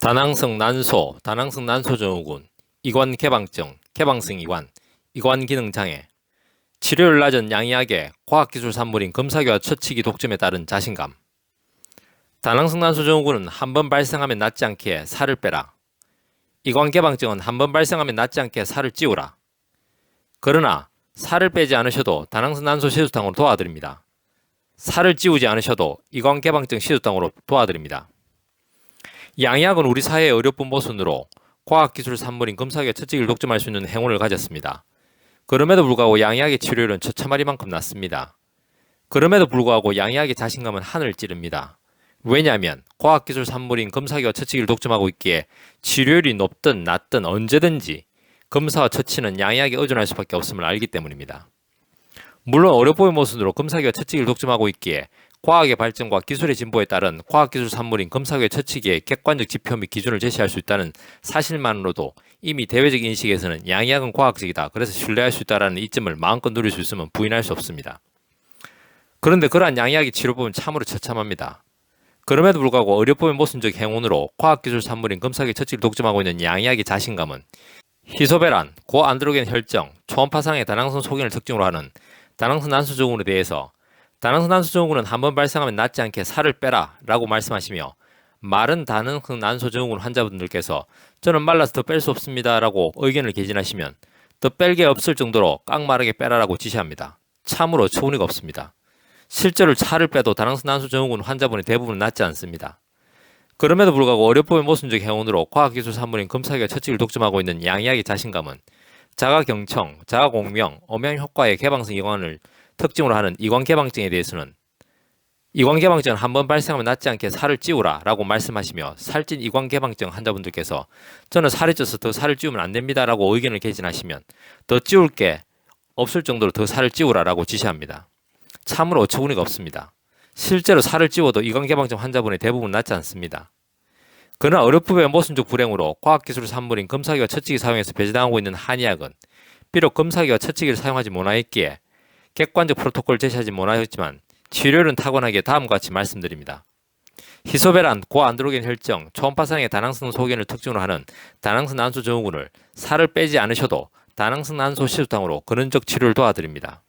다낭성 난소, 다낭성 난소증후군, 이관 개방증, 개방성 이관, 이관 기능 장애, 치료율 낮은 양이하게 과학기술 산물인 금사기와 처치기 독점에 따른 자신감. 다낭성 난소증후군은 한 번 발생하면 낫지 않게 살을 빼라. 이관 개방증은 한 번 발생하면 낫지 않게 살을 찌우라. 그러나 살을 빼지 않으셔도 다낭성 난소 시술탕으로 도와드립니다. 살을 찌우지 않으셔도 이관 개방증 시술탕으로 도와드립니다. 양약은 우리 사회의 어렵은 모순으로 과학기술 산물인 금사기와 처치기를 독점할 수 있는 행운을 가졌습니다. 그럼에도 불구하고 양약의 치료율은 처참하리만큼 낮습니다. 그럼에도 불구하고 양약의 자신감은 하늘을 찌릅니다. 왜냐하면 과학기술 산물인 금사기와 처치기를 독점하고 있기에 치료율이 높든 낮든 언제든지 금사와 처치는 양약에 의존할 수밖에 없음을 알기 때문입니다. 물론 어려 보이는 모순으로 금사기와 처치기를 독점하고 있기에 과학의 발전과 기술의 진보에 따른 과학기술 산물인 금사기와 처치기의 객관적 지표 및 기준을 제시할 수 있다는 사실만으로도 이미 대외적 인식에서는 양약은 과학적이다. 그래서 신뢰할 수 있다라는 이점을 마음껏 누릴 수 있으면 부인할 수 없습니다. 그런데 그러한 양약의 치료법은 참으로 처참합니다. 그럼에도 불구하고 보이는 모순적 행운으로 과학기술 산물인 금사기 처치를 독점하고 있는 양약의 자신감은 히소베란, 고안드로겐 혈정, 초음파상의 다낭성 소견을 특징으로 하는 다낭성 난소증후군에 대해서 다낭성 난소증후군은 한 번 발생하면 낫지 않게 살을 빼라 라고 말씀하시며 마른 다낭성 난소증후군 환자분들께서 저는 말라서 더 뺄 수 없습니다 라고 의견을 개진하시면 더 뺄 게 없을 정도로 깡마르게 빼라라고 지시합니다. 참으로 처우니가 없습니다. 실제로 살을 빼도 다낭성 난소증후군 환자분의 대부분은 낫지 않습니다. 그럼에도 불구하고 어려 보이는 모순적 행운으로 과학기술 산물인 금사기와 처치를 독점하고 있는 양이야기 자신감은 자가경청, 자가공명, 엄양효과의 개방성 이관을 특징으로 하는 이관 개방증에 대해서는 이관 개방증은 한 번 발생하면 낫지 않게 살을 찌우라 라고 말씀하시며 살찐 이관 개방증 환자분들께서 저는 살이 쪄서 더 살을 찌우면 안 됩니다 라고 의견을 개진하시면 더 찌울 게 없을 정도로 더 살을 찌우라 라고 지시합니다. 참으로 어처구니가 없습니다. 실제로 살을 찌워도 이관 개방증 환자분의 대부분 낫지 않습니다. 그러나 어렵부의 모순적 불행으로 과학기술 산물인 금사기와 처치기 사용해서 배제당하고 있는 한의학은 비록 금사기와 처치기를 사용하지 못하였기에 객관적 프로토콜을 제시하지 못하였지만 치료율은 타고나게 다음과 같이 말씀드립니다. 히소베란, 고안드로겐 혈정, 초음파상의 다낭성 소견을 특징으로 하는 다낭성 난소 증후군을 살을 빼지 않으셔도 다낭성 난소 시술탕으로 근원적 치료를 도와드립니다.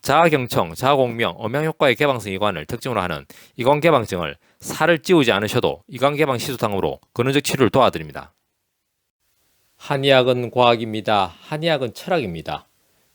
자아경청, 자아공명, 엄양효과의 개방성 이관을 특징으로 하는 이관 개방증을 살을 찌우지 않으셔도 이관 개방 시술탕으로 근원적 치료를 도와드립니다. 한의학은 과학입니다. 한의학은 철학입니다.